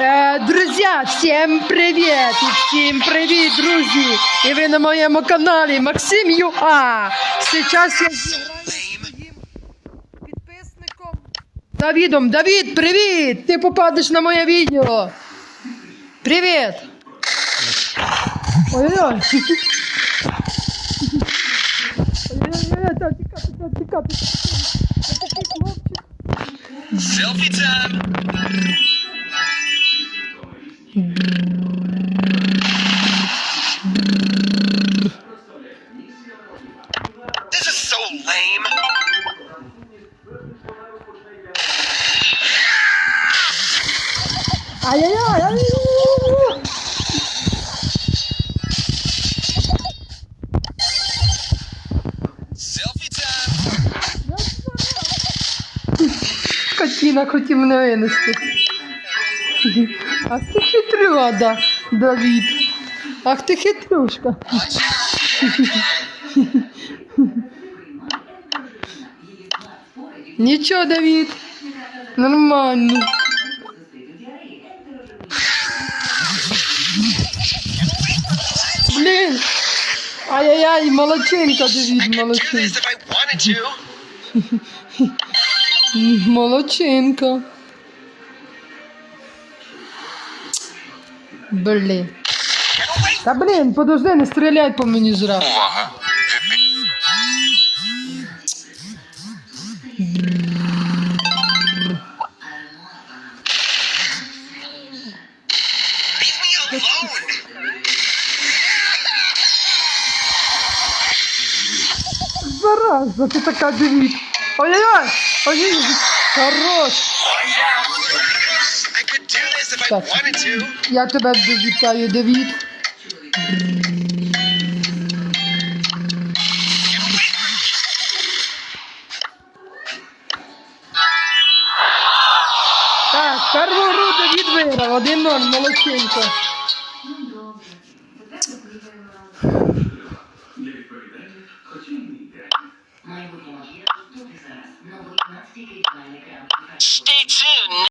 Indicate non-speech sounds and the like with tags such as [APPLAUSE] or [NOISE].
Е, друзі, всім привіт! І всім привіт, друзі! І ви на моєму каналі Максим Юа. Сейчас я зіграю зі своїм підписником Давідом. Давід, привіт! Ти попадеш на моє відео. Привіт! Ой-ой-ой. Ой-ой-ой, так, Ай-яй-яй! Ай Котіна хотів мене винести. Ах ти хитрюда, Давід. Ах ти хитрюшка. Нічого, Давід. Нормально. Блін. Ай-яй-яй, молодчинка, Давід, молодчинка. [LAUGHS] Молодчинка. Блін. Та блін, подожди, не стріляй по мені зразу. Увага. Зараза, ти така дивіт. Ой-ой-ой! Ой-ой-ой! Хорош! так. Я тебе вітаю, Девід. Так, першу гру Девід виграв. Один ноль, молодчинко. Stay tuned.